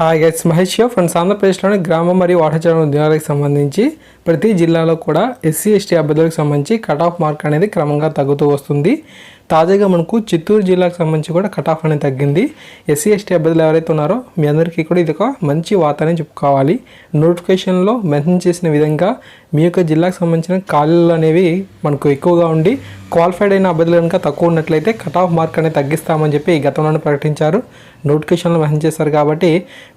Hi guys Mahesh friends ఆంధ్రప్రదేశ్లోని గ్రామ మరియు వాటాచరణ ఉద్యోగాలకు సంబంధించి ప్రతి జిల్లాలో కూడా ఎస్సీ ఎస్టీ అభ్యర్థులకు సంబంధించి కట్ ఆఫ్ మార్క్ అనేది క్రమంగా తగ్గుతూ వస్తుంది. తాజాగా మనకు చిత్తూరు జిల్లాకు సంబంధించి కూడా కట్ ఆఫ్ అనేది తగ్గింది. ఎస్సీ ఎస్టీ అభ్యర్థులు ఎవరైతే ఉన్నారో మీ అందరికీ కూడా ఇది ఒక మంచి వార్త చెప్పుకోవాలి. నోటిఫికేషన్లో మెన్షన్ చేసిన విధంగా మీ యొక్క జిల్లాకు సంబంధించిన ఖాళీలు అనేవి మనకు ఎక్కువగా ఉండి క్వాలిఫైడ్ అయిన అభ్యర్థులు కనుక తక్కువ ఉన్నట్లయితే కట్ ఆఫ్ మార్క్ అనేది తగ్గిస్తామని చెప్పి గతంలోనే ప్రకటించారు. నోటిఫికేషన్లో మెన్షన్ చేశారు కాబట్టి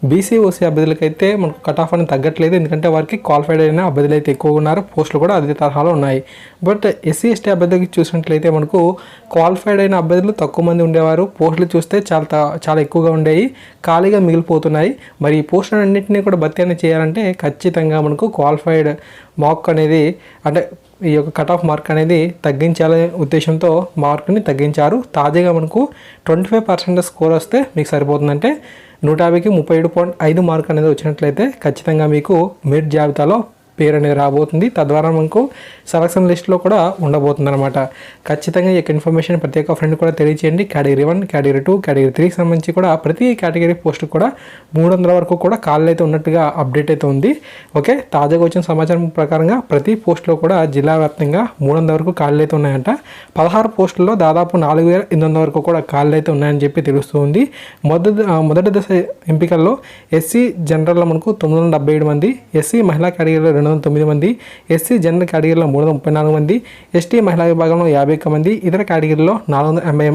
బీసీ ఓసీ అభ్యర్థులకైతే మనకు కట్ ఆఫ్ అనేది తగ్గట్లేదు. ఎందుకంటే వారికి క్వాలిఫైడ్ అయిన అభ్యర్థులు అయితే ఎక్కువగా ఉన్నారు. పోస్టులు కూడా అదే తరహాలో ఉన్నాయి. బట్ ఎస్సీ ఎస్టీ అభ్యర్థులకి చూసినట్లయితే మనకు క్వాలిఫైడ్ అయిన అభ్యర్థులు తక్కువ మంది ఉండేవారు. పోస్టులు చూస్తే చాలా చాలా ఎక్కువగా ఉండేవి ఖాళీగా మిగిలిపోతున్నాయి. మరి ఈ పోస్టులన్నింటినీ కూడా భర్తీ చేయాలంటే ఖచ్చితంగా మనకు క్వాలిఫైడ్ మార్క్ అనేది అంటే ఈ యొక్క కట్ ఆఫ్ మార్క్ అనేది తగ్గించాలనే ఉద్దేశంతో మార్క్ని తగ్గించారు. తాజాగా మనకు ట్వంటీ ఫైవ్ పర్సెంట్ స్కోర్ వస్తే మీకు సరిపోతుందంటే నూట యాభైకి ముప్పై ఏడు పాయింట్ ఐదు మార్క్ అనేది వచ్చినట్లయితే ఖచ్చితంగా మీకు మెరిట్ జాబితాలో పేరు అనేది రాబోతుంది. తద్వారా మనకు సెలక్షన్ లిస్ట్లో కూడా ఉండబోతుంది అనమాట ఖచ్చితంగా ఈ యొక్క ఇన్ఫర్మేషన్ ప్రతి ఒక్క ఫ్రెండ్ కూడా తెలియచేయండి. Category one category two category త్రీకి సంబంధించి కూడా ప్రతి కేటగిరీ పోస్ట్ కూడా మూడు వందల వరకు కూడా కాళ్ళు అయితే ఉన్నట్టుగా అప్డేట్ అయితే ఉంది. ఓకే తాజాగా వచ్చిన సమాచారం ప్రకారంగా ప్రతి పోస్ట్లో కూడా జిల్లా వ్యాప్తంగా మూడు వందల వరకు కాళ్ళు అయితే ఉన్నాయంట. పదహారు పోస్టుల్లో దాదాపు నాలుగు వేల ఎనిమిది వందల వరకు కూడా కాళ్ళు అయితే ఉన్నాయని చెప్పి తెలుస్తుంది మొదటి మొదటి దశ ఎంపికల్లో ఎస్సీ జనరల్లో మనకు తొమ్మిది వందల డెబ్బై ఏడు మంది ఎస్సీ మహిళా కేటగిరీలో రెండు వందల తొమ్మిది మంది ఎస్సీ జనరల్ కేటగిరీలో మూడు వందల ముప్పై నాలుగు మంది ఎస్టీ మహిళా విభాగంలో యాభై ఒక్క మంది ఇతర కేటగిరీలో నాలుగు వందల ఎనభై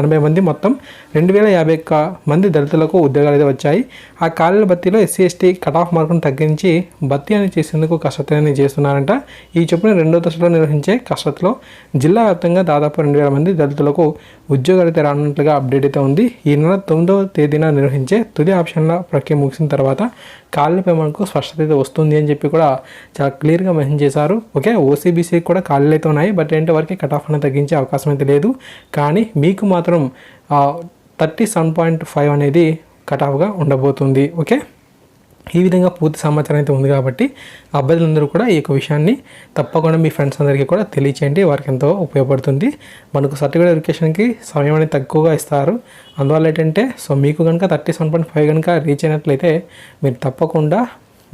ఎనభై మంది మొత్తం రెండు వేల యాభై ఒక్క మంది దళితులకు ఉద్యోగాలు అయితే వచ్చాయి. ఆ ఖాళీల భర్తీలో ఎస్సీ ఎస్టీ కట్ ఆఫ్ మార్కును తగ్గించి భర్తీ అనేది చేసేందుకు కసరత్తు అనేది చేస్తున్నారంట. ఈ చొప్పున రెండో దశలో నిర్వహించే కసరత్తులో జిల్లా వ్యాప్తంగా దాదాపు రెండు వేల మంది దళితులకు ఉద్యోగాలు అయితే రానున్నట్లుగా అప్డేట్ అయితే ఉంది. ఈ నెల తొమ్మిదవ తేదీన నిర్వహించే తుది ఆప్షన్ల ప్రక్రియ ముగిసిన తర్వాత ఖాళీలపై మనకు స్పష్టత అయితే వస్తుంది అని చెప్పి కూడా చాలా క్లియర్గా మెన్షన్ చేశారు. ఓకే ఓసీబీసీ కూడా ఖాళీలు అయితే ఉన్నాయి బట్ ఏంటంటే వారికి కట్ ఆఫ్ అనేది తగ్గించే అవకాశం అయితే లేదు. కానీ మీకు మాత్రం థర్టీ సెవెన్ పాయింట్ ఫైవ్ అనేది కట్ ఆఫ్గా ఉండబోతుంది. ఓకే? ఈ విధంగా పూర్తి సమాచారం అయితే ఉంది కాబట్టి అభ్యర్థులందరూ కూడా ఈ యొక్క విషయాన్ని తప్పకుండా మీ ఫ్రెండ్స్ అందరికీ కూడా తెలియచేయండి. వారికి ఎంతో ఉపయోగపడుతుంది. మనకు సర్టిఫికేట్ వెరిఫికేషన్కి సమయం అనేది తక్కువగా ఇస్తారు. అందువల్ల ఏంటంటే సో మీకు కనుక థర్టీ సెవెన్ పాయింట్ ఫైవ్ కనుక రీచ్ అయినట్లయితే మీరు తప్పకుండా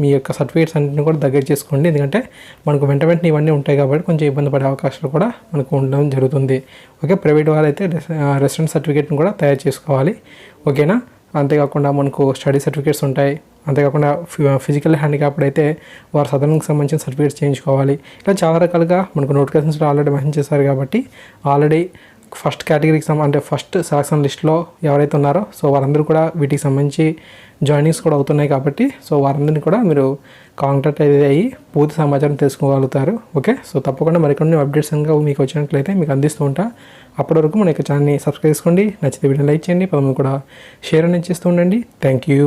మీ యొక్క సర్టిఫికేట్స్ అన్నింటిని కూడా దగ్గర చేసుకోండి. ఎందుకంటే మనకు వెంట వెంటనే ఇవన్నీ ఉంటాయి కాబట్టి కొంచెం ఇబ్బంది పడే అవకాశాలు కూడా మనకు ఉండడం జరుగుతుంది. ఓకే ప్రైవేట్ వాళ్ళైతే రెసిడెంట్ సర్టిఫికేట్ని కూడా తయారు చేసుకోవాలి. ఓకేనా? అంతేకాకుండా మనకు స్టడీ సర్టిఫికేట్స్ ఉంటాయి. అంతేకాకుండా ఫిజికల్ హ్యాండిక్యాప్డ్ అయితే వారు సదనంకి సంబంధించిన సర్టిఫికేట్స్ చేయించుకోవాలి. ఇలా చాలా రకాలుగా మనకు నోటిఫికేషన్స్ ఆల్రెడీ మెన్షన్ చేశారు కాబట్టి ఆల్రెడీ ఫస్ట్ కేటగిరీకి సంబంధ అంటే ఫస్ట్ సెలక్షన్ లిస్ట్లో ఎవరైతే ఉన్నారో సో వారందరూ కూడా వీటికి సంబంధించి జాయినింగ్స్ కూడా అవుతున్నాయి కాబట్టి సో వారందరినీ కూడా మీరు కాంటాక్ట్ అయితే అయ్యి పూర్తి సమాచారం తెలుసుకోగలుగుతారు. ఓకే సో తప్పకుండా మరికొన్ని అప్డేట్స్ కనుక మీకు వచ్చినట్లయితే మీకు అందిస్తూ ఉంటా. అప్పటి వరకు మన యొక్క ఛానల్ని సబ్స్క్రైబ్ చేసుకోండి. నచ్చితే వీడియో లైక్ చేయండి. పదమూడు కూడా షేర్ అనేది చేస్తూ ఉండండి. Thank you